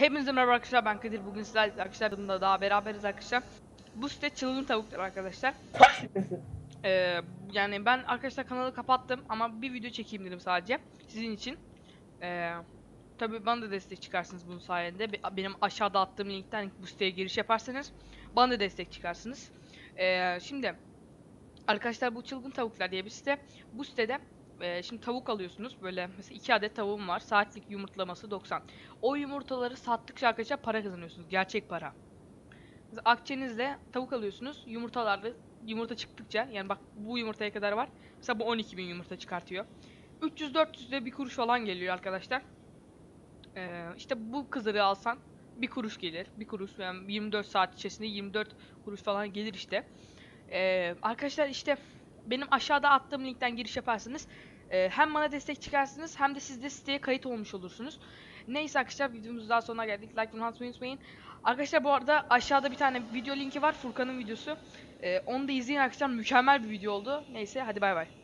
Hepinize merhaba arkadaşlar ben Kadir bugün sizlerle arkadaşlar bununla daha beraberiz arkadaşlar. Bu site çılgın tavuklar arkadaşlar. Ee, yani ben arkadaşlar kanalı kapattım ama bir video çekeyim dedim sadece sizin için. Ee, Tabi bana da destek çıkarsınız bunun sayende. Be- Benim aşağıda attığım linkten bu siteye giriş yaparsanız bana da destek çıkarsınız. Ee, şimdi arkadaşlar bu çılgın tavuklar diye bir site. Bu sitede şimdi tavuk alıyorsunuz. Böyle mesela 2 adet tavuğum var. Saatlik yumurtlaması 90. O yumurtaları sattıkça arkadaşlar para kazanıyorsunuz. Gerçek para. Mesela akçenizle tavuk alıyorsunuz. Yumurtalarda yumurta çıktıkça yani bak bu yumurtaya kadar var. Mesela bu 12.000 yumurta çıkartıyor. 300-400 de bir kuruş falan geliyor arkadaşlar. Ee, işte bu kızarı alsan bir kuruş gelir. Bir kuruş yani 24 saat içerisinde 24 kuruş falan gelir işte. Ee, arkadaşlar işte benim aşağıda attığım linkten giriş yaparsanız e, hem bana destek çıkarsınız hem de siz de siteye kayıt olmuş olursunuz. Neyse arkadaşlar videomuz daha sonuna geldik. Like and unutmayı unutmayın. Arkadaşlar bu arada aşağıda bir tane video linki var. Furkan'ın videosu. Ee, onu da izleyin arkadaşlar. Mükemmel bir video oldu. Neyse hadi bay bay.